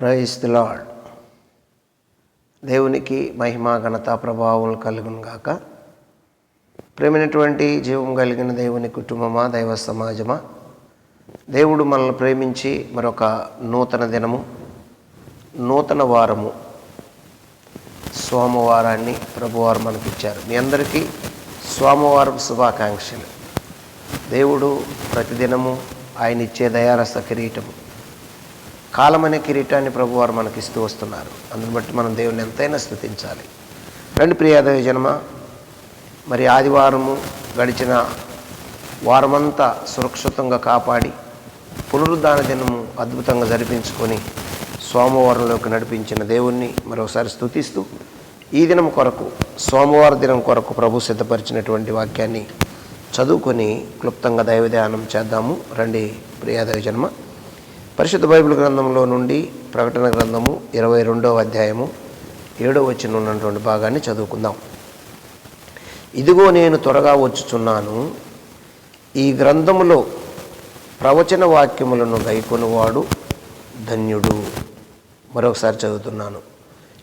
Praise the lord దేవునికి మహిమా ఘనత ప్రభావం కలుగును గాక. ప్రేమైనటువంటి జీవం కలిగిన దేవుని కుటుంబమా దైవ సమాజమా? దేవుడు మనల్ని ప్రేమించి మరొక నూతన దినము నూతన వారము సోమవారాన్ని ప్రభువారు మనకిచ్చారు. మీ అందరికీ సోమవారం శుభాకాంక్షలు. దేవుడు ప్రతిదినము ఆయన ఇచ్చే దయారస కిరీటము. కాలమనే కిరీటాన్ని ప్రభువారు మనకిస్తూ వస్తున్నారు. అందుని బట్టి మనం దేవుని ఎంతైనా స్థుతించాలి. రండి ప్రియాదవ జన్మ మరి ఆదివారము గడిచిన వారమంతా సురక్షితంగా కాపాడి పునరుద్ధాన దినము అద్భుతంగా జరిపించుకొని సోమవారంలోకి నడిపించిన దేవుణ్ణి మరోసారి స్థుతిస్తూ ఈ దినం కొరకు సోమవారం దినం కొరకు ప్రభు సిద్ధపరిచినటువంటి వాక్యాన్ని చదువుకొని క్లుప్తంగా దైవ ధ్యానం చేద్దాము. రండి ప్రియాదవ జన్మ. పరిశుద్ధ బైబిల్ గ్రంథంలో నుండి ప్రకటన గ్రంథము ఇరవై రెండవ అధ్యాయము ఏడవ వచ్చిన ఉన్నటువంటి భాగాన్ని చదువుకుందాం. ఇదిగో నేను త్వరగా వచ్చుచున్నాను. ఈ గ్రంథములో ప్రవచన వాక్యములను గైకొనువాడు ధన్యుడు. మరొకసారి చదువుతున్నాను.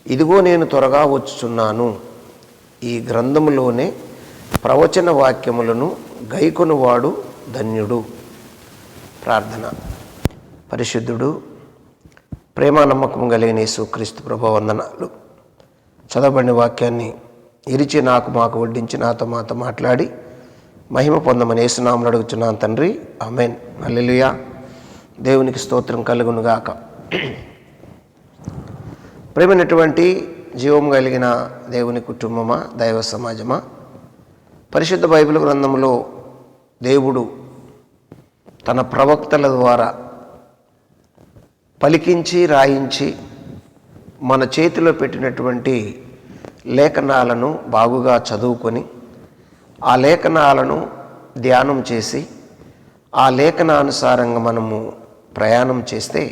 ఇదిగో నేను త్వరగా వచ్చుచున్నాను. ఈ గ్రంథములోనే ప్రవచన వాక్యములను గైకొనువాడు ధన్యుడు. ప్రార్థన. పరిశుద్ధుడు ప్రేమ నమ్మకం కలిగిన యేసుక్రీస్తు ప్రభు వందనాలు చదవబడిన వాక్యాన్ని ఇరిచి నాకు మాకు వడ్డించి నాతో మాతో మాట్లాడి మహిమ పొందమని యేసునామలు అడుగుతున్నాను తండ్రి. అమెన్ అల్లెలుయా దేవునికి స్తోత్రం కలుగునుగాక ప్రేమైనటువంటి జీవం కలిగిన దేవుని కుటుంబమా దైవ సమాజమా? పరిశుద్ధ బైబిల్ గ్రంథంలో దేవుడు తన ప్రవక్తల ద్వారా పలికించి రాయించి మన చేతిలో పెట్టినటువంటి లేఖనాలను బాగుగా చదువుకొని ఆ లేఖనాలను ధ్యానం చేసి ఆ లేఖనానుసారంగా మనము ప్రయాణం చేస్తే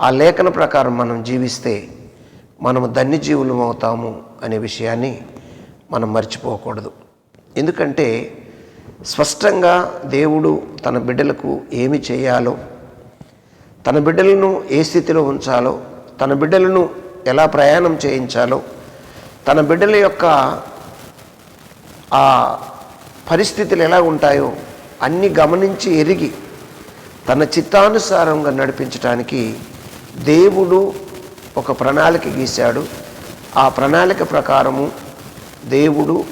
ఆ లేఖన ప్రకారం మనం జీవిస్తే మనము ధన్యజీవులం అవుతాము అనే విషయాన్ని మనం మర్చిపోకూడదు. ఎందుకంటే స్పష్టంగా దేవుడు తన బిడ్డలకు ఏమి చేయాలో తన బిడ్డలను ఏ స్థితిలో ఉంచాలో తన బిడ్డలను ఎలా ప్రయాణం చేయించాలో తన బిడ్డల యొక్క ఆ పరిస్థితులు ఎలా ఉంటాయో అన్నీ గమనించి ఎరిగి తన చిత్తానుసారంగా నడిపించడానికి దేవుడు ఒక ప్రణాళిక గీశాడు. ఆ ప్రణాళిక ప్రకారము దేవుడు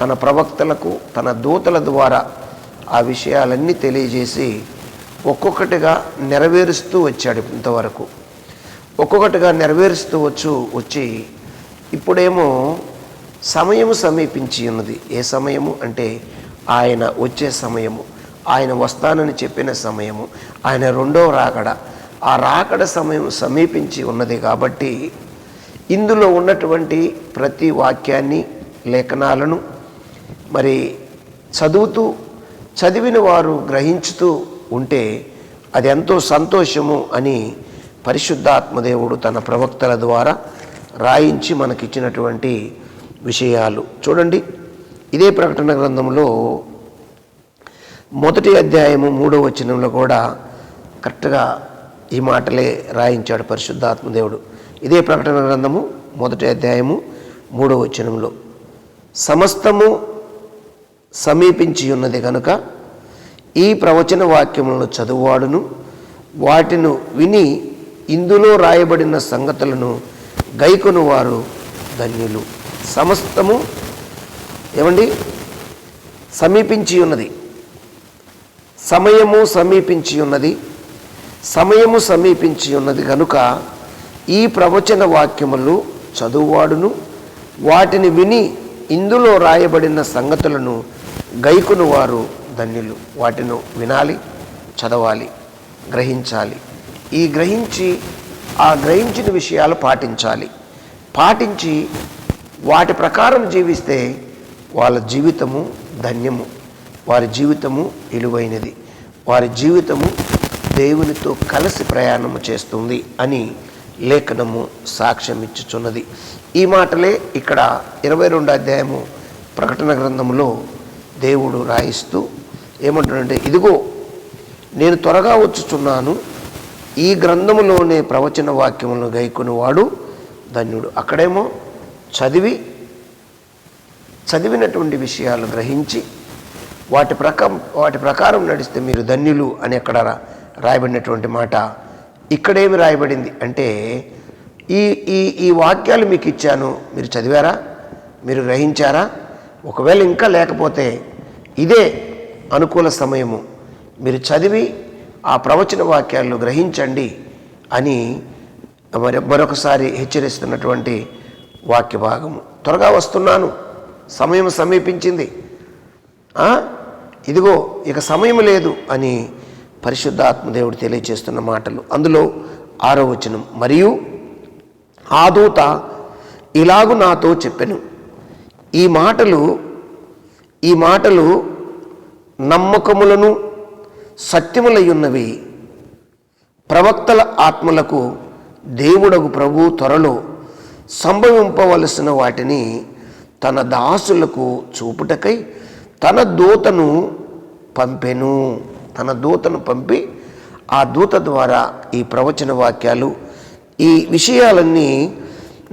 తన ప్రవక్తలకు తన దూతల ద్వారా ఆ విషయాలన్నీ తెలియజేసి ఒక్కొక్కటిగా నెరవేరుస్తూ వచ్చాడు ఇంతవరకు. ఒక్కొక్కటిగా నెరవేరుస్తూ వచ్చు వచ్చి ఇప్పుడేమో సమయము సమీపించి ఉన్నది. ఏ సమయము? అంటే ఆయన వచ్చే సమయము ఆయన వస్తానని చెప్పిన సమయము ఆయన రెండో రాకడ. ఆ రాకడ సమయం సమీపించి ఉన్నది కాబట్టి ఇందులో ఉన్నటువంటి ప్రతి వాక్యాన్ని లేఖనాలను మరి చదువుతూ చదివిన వారు గ్రహించుతూ ఉంటే అది ఎంతో సంతోషము అని పరిశుద్ధాత్మదేవుడు తన ప్రవక్తల ద్వారా రాయించి మనకిచ్చినటువంటి విషయాలు. చూడండి ఇదే ప్రకటన గ్రంథంలో మొదటి అధ్యాయము మూడో వచనంలో కూడా కరెక్ట్గా ఈ మాటలే రాయించాడు పరిశుద్ధాత్మదేవుడు. ఇదే ప్రకటన గ్రంథము మొదటి అధ్యాయము మూడో వచనంలో. సమస్తము సమీపించి ఉన్నది కనుక ఈ ప్రవచన వాక్యములను చదువువాడును. వాటిను విని ఇందులో రాయబడిన సంగతులను గైకొను వారు ధన్యులు. సమస్తము ఏమండి? సమీపించి ఉన్నది. సమయము సమీపించి ఉన్నది. సమయము సమీపించి ఉన్నది కనుక ఈ ప్రవచన వాక్యములు చదువువాడును. వాటిని విని ఇందులో రాయబడిన సంగతులను గైకును వారు ధన్యులు. వాటిని వినాలి చదవాలి గ్రహించాలి. ఈ గ్రహించి ఆ గ్రహించిన విషయాలు పాటించాలి. పాటించి వాటి ప్రకారం జీవిస్తే వాళ్ళ జీవితము ధన్యము. వారి జీవితము విలువైనది వారి జీవితము దేవునితో కలిసి ప్రయాణము చేస్తుంది అని లేఖనము సాక్ష్యం ఇచ్చుచున్నది ఈ మాటలే ఇక్కడ ఇరవై రెండు అధ్యాయము ప్రకటన గ్రంథంలో దేవుడు రాయిస్తూ ఏమంటాడంటే ఇదిగో నేను త్వరగా వచ్చుచున్నాను. ఈ గ్రంథములోనే ప్రవచన వాక్యములను గైకొనివాడు ధన్యుడు. అక్కడేమో చదివి చదివినటువంటి విషయాలు గ్రహించి వాటి ప్రకారం వాటి ప్రకారం నడిస్తే మీరు ధన్యులు అని అక్కడ రాయబడినటువంటి మాట ఇక్కడేమి రాయబడింది అంటే ఈ ఈ ఈ వాక్యాలు మీకు ఇచ్చాను. మీరు చదివారా? మీరు గ్రహించారా? ఒకవేళ ఇంకా లేకపోతే ఇదే అనుకూల సమయము. మీరు చదివి ఆ ప్రవచన వాక్యాలను గ్రహించండి అని మరి మరొకసారి హెచ్చరిస్తున్నటువంటి వాక్య భాగము. త్వరగా వస్తున్నాను. సమయం సమీపించింది. ఇదిగో ఇక సమయం లేదు అని పరిశుద్ధాత్మదేవుడు తెలియచేస్తున్న మాటలు. అందులో ఆరో వచనం మరియు ఆ దూత ఇలాగు నాతో చెప్పెను. ఈ మాటలు ఈ మాటలు నమ్మకములను సత్యములయ్యున్నవి. ప్రవక్తల ఆత్మలకు దేవుడగు ప్రభు త్వరలో సంభవింపవలసిన వాటిని తన దాసులకు చూపుటకై తన దూతను పంపెను. తన దూతను పంపి ఆ దూత ద్వారా ఈ ప్రవచన వాక్యాలు ఈ విషయాలన్నీ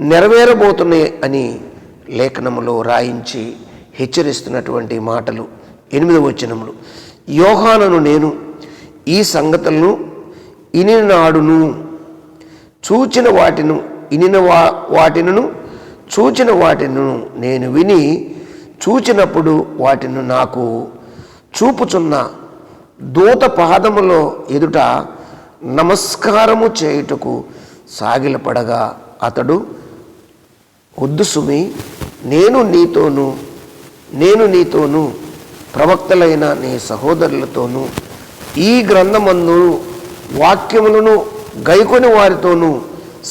నెరవేరబోతున్నాయి అని లేఖనములో రాయించి హెచ్చరిస్తున్నటువంటి మాటలు. ఎనిమిదవ వచనములు. యోహానను నేను ఈ సంగతులను ఇనినాడును. చూచిన వాటిను ఇనిన వా వాటిను చూచిన వాటిను నేను విని చూచినప్పుడు వాటిని నాకు చూపుచున్న దూత పాదములో ఎదుట నమస్కారము చేయుటకు సాగిలపడగా అతడు వద్దు సుమి నేను నీతోను నేను నీతోను ప్రవక్తలైన నీ సహోదరులతోనూ ఈ గ్రంథమందు వాక్యములను గైకొని వారితోనూ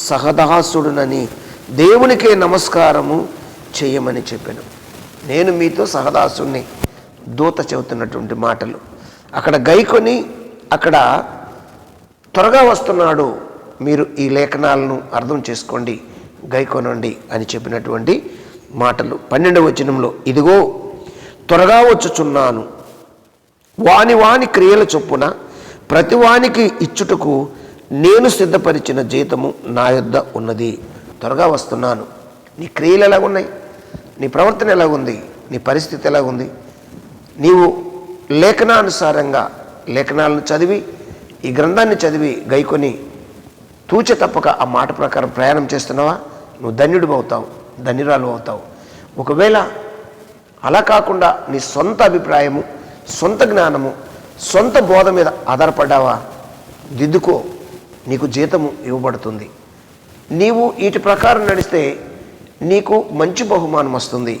సహదాసుడునని దేవునికే నమస్కారము చేయమని చెప్పాను. నేను మీతో సహదాసుని దూత చెబుతున్నటువంటి మాటలు. అక్కడ గైకొని అక్కడ త్వరగా వస్తున్నాడు. మీరు ఈ లేఖనాలను అర్థం చేసుకోండి గైకొనండి అని చెప్పినటువంటి మాటలు. పన్నెండవ వచనంలో ఇదిగో త్వరగా వచ్చుచున్నాను. వాని వాని క్రియల చొప్పున ప్రతి వానికి ఇచ్చుటకు నేను సిద్ధపరిచిన జీతము నా యొద్ద ఉన్నది. త్వరగా వస్తున్నాను. నీ క్రియలు ఎలాగున్నాయి? నీ ప్రవర్తన ఎలాగుంది? నీ పరిస్థితి ఎలాగుంది? నీవు లేఖనానుసారంగా లేఖనాలను చదివి ఈ గ్రంథాన్ని చదివి గైకొని తూచ తప్పక ఆ మాట ప్రకారం ప్రయాణం చేస్తున్నావా? నువ్వు ధన్యుడు అవుతావు ధన్యురాలు అవుతావు ఒకవేళ అలా కాకుండా నీ సొంత అభిప్రాయము సొంత జ్ఞానము సొంత బోధ మీద ఆధారపడ్డావా? దిద్దుకో. నీకు జీతము ఇవ్వబడుతుంది. నీవు వీటి ప్రకారం నడిస్తే నీకు మంచి బహుమానం వస్తుంది.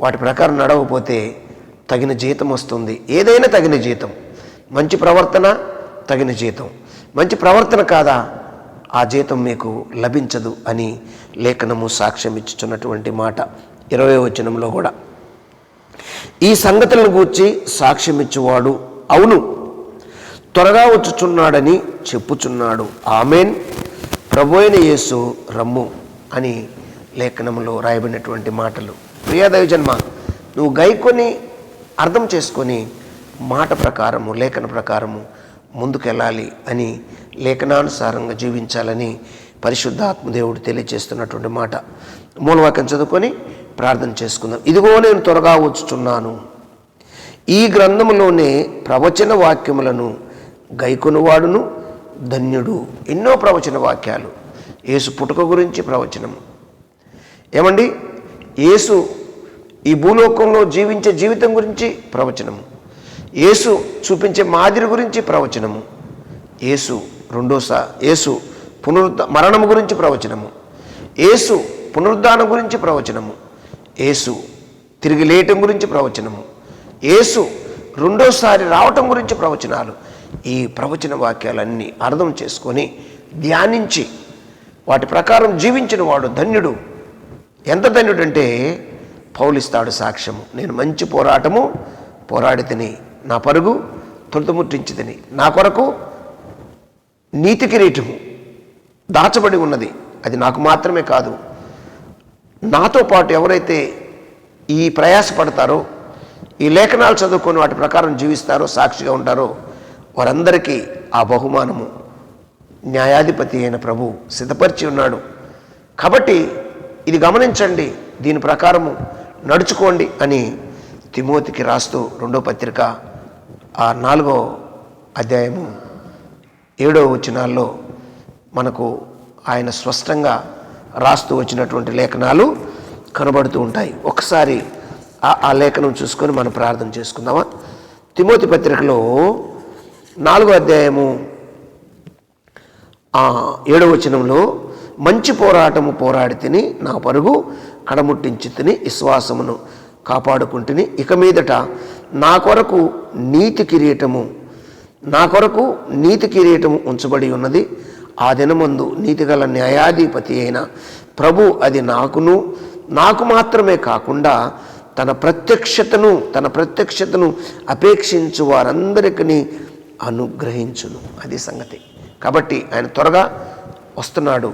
వాటి ప్రకారం నడవకపోతే తగిన జీతం వస్తుంది. ఏదైనా తగిన జీతం. మంచి ప్రవర్తన తగిన జీతం. మంచి ప్రవర్తన కాదా? ఆ జీతం మీకు లభించదు అని లేఖనము సాక్ష్యం ఇచ్చుచున్నటువంటి మాట. ఇరవై వచనంలో కూడా. ఈ సంగతులను గూర్చి సాక్ష్యమిచ్చువాడు. అవును త్వరగా వచ్చుచున్నాడని చెప్పుచున్నాడు. ఆమెన్. ప్రభు అయిన యేసు రమ్ము అని లేఖనంలో రాయబడినటువంటి మాటలు. ప్రియాదవిజన్మ నువ్వు గైకొని అర్థం చేసుకొని మాట ప్రకారము లేఖన ప్రకారము ముందుకెళ్ళాలి అని లేఖనానుసారంగా జీవించాలని పరిశుద్ధాత్మదేవుడు తెలియజేస్తున్నటువంటి మాట. మూలవాక్యం చదువుకొని ప్రార్థన చేసుకుందాం. ఇదిగో నేను త్వరగా వచ్చుచున్నాను. ఈ గ్రంథములోనే ప్రవచన వాక్యములను గైకొనువాడును ధన్యుడు. ఎన్నో ప్రవచన వాక్యాలు. యేసు పుట్టుక గురించి ప్రవచనము. ఏమండి? యేసు ఈ భూలోకంలో జీవించే జీవితం గురించి ప్రవచనము. యేసు చూపించే మాదిరి గురించి ప్రవచనము. యేసు రెండోసా యేసు పునరుద్ధ మరణము గురించి ప్రవచనము. యేసు పునరుద్ధానం గురించి ప్రవచనము. యేసు. తిరిగి లేయటం గురించి ప్రవచనము. యేసు రెండోసారి రావటం గురించి ప్రవచనాలు. ఈ ప్రవచన వాక్యాలన్నీ అర్థం చేసుకొని ధ్యానించి వాటి ప్రకారం జీవించిన వాడు ధన్యుడు. ఎంత ధన్యుడంటే పౌలిస్తాడు సాక్ష్యము. నేను మంచి పోరాటము పోరాడి తిని నా పరుగు తొలుతుముట్టించి తిని నా కొరకు నీతి కిరీటము దాచబడి ఉన్నది. అది నాకు మాత్రమే కాదు నాతో పాటు ఎవరైతే ఈ ప్రయాసపడతారో ఈ లేఖనాలు చదువుకొని వాటి ప్రకారం జీవిస్తారో సాక్షిగా ఉంటారో వారందరికీ ఆ బహుమానము. న్యాయాధిపతి అయిన ప్రభు సిద్ధపరిచి ఉన్నాడు. కాబట్టి ఇది గమనించండి దీని ప్రకారము నడుచుకోండి అని తిమోతికి రాస్తూ రెండో పత్రిక ఆ నాలుగో అధ్యాయము ఏడో వచనాల్లో మనకు ఆయన స్పష్టంగా రాస్తూ వచ్చినటువంటి లేఖనాలు కనబడుతూ ఉంటాయి. ఒకసారి ఆ- ఆ లేఖనం చూసుకొని మనం ప్రార్థన చేసుకుందామా? తిమోతి పత్రికలో నాలుగో అధ్యాయము ఏడవ వచనంలో మంచి పోరాటము పోరాడి తిని నా పరుగు కడముట్టించి తిని విశ్వాసమును కాపాడుకుంటుని ఇక మీదట నా కొరకు నీతి కిరీటము నా కొరకు నీతి కిరీటము ఉంచబడి ఉన్నది. ఆ దినమందు నీతిగల న్యాయాధిపతి అయిన ప్రభు అది నాకును నాకు మాత్రమే కాకుండా తన ప్రత్యక్షతను తన ప్రత్యక్షతను అపేక్షించు వారందరికీ అనుగ్రహించును. అది సంగతి. కాబట్టి ఆయన త్వరగా వస్తున్నాడు.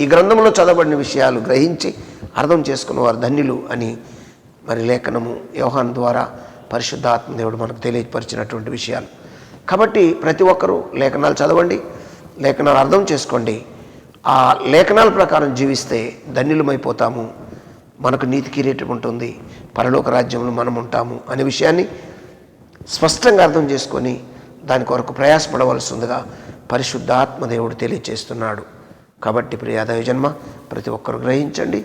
ఈ గ్రంథంలో చదవబడిన విషయాలు గ్రహించి అర్థం చేసుకున్న వారు ధన్యులు అని మరి లేఖనము వ్యవహాన్ ద్వారా పరిశుద్ధాత్మ దేవుడు మనకు తెలియపరిచినటువంటి విషయాలు. కాబట్టి ప్రతి ఒక్కరూ లేఖనాలు చదవండి. లేఖనాలు అర్థం చేసుకోండి. ఆ లేఖనాల ప్రకారం జీవిస్తే ధన్యులమైపోతాము. మనకు నీతి కిరీటం ఉంటుంది. పరలోక రాజ్యంలో మనం ఉంటాము అనే విషయాన్ని స్పష్టంగా అర్థం చేసుకొని దాని కొరకు ప్రయాసపడవలసిందిగా పరిశుద్ధాత్మ దేవుడు తెలియచేస్తున్నాడు. కాబట్టి ప్రియ జన్మ ప్రతి ఒక్కరు గ్రహించండి.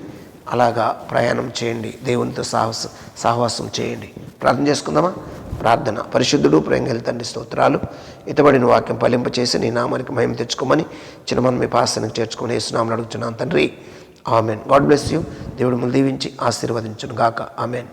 అలాగా ప్రయాణం చేయండి. దేవునితో సాహస సహవాసం చేయండి. ప్రార్థన చేసుకుందామా? ప్రార్థన. పరిశుద్ధుడు ప్రేంగలి తండ్రి స్తోత్రాలు. ఇతబడిన వాక్యం ఫలింపచేసి నీ నామానికి మహిమ తెచ్చుకోమని చిన్నమని మీ పాసనకు చేర్చుకొని వేసునామని అడుగుతున్నాను తండ్రి. ఆమెన్. God bless you. దేవుడు ముందు దీవించి ఆశీర్వదించును గాక ఆమెన్.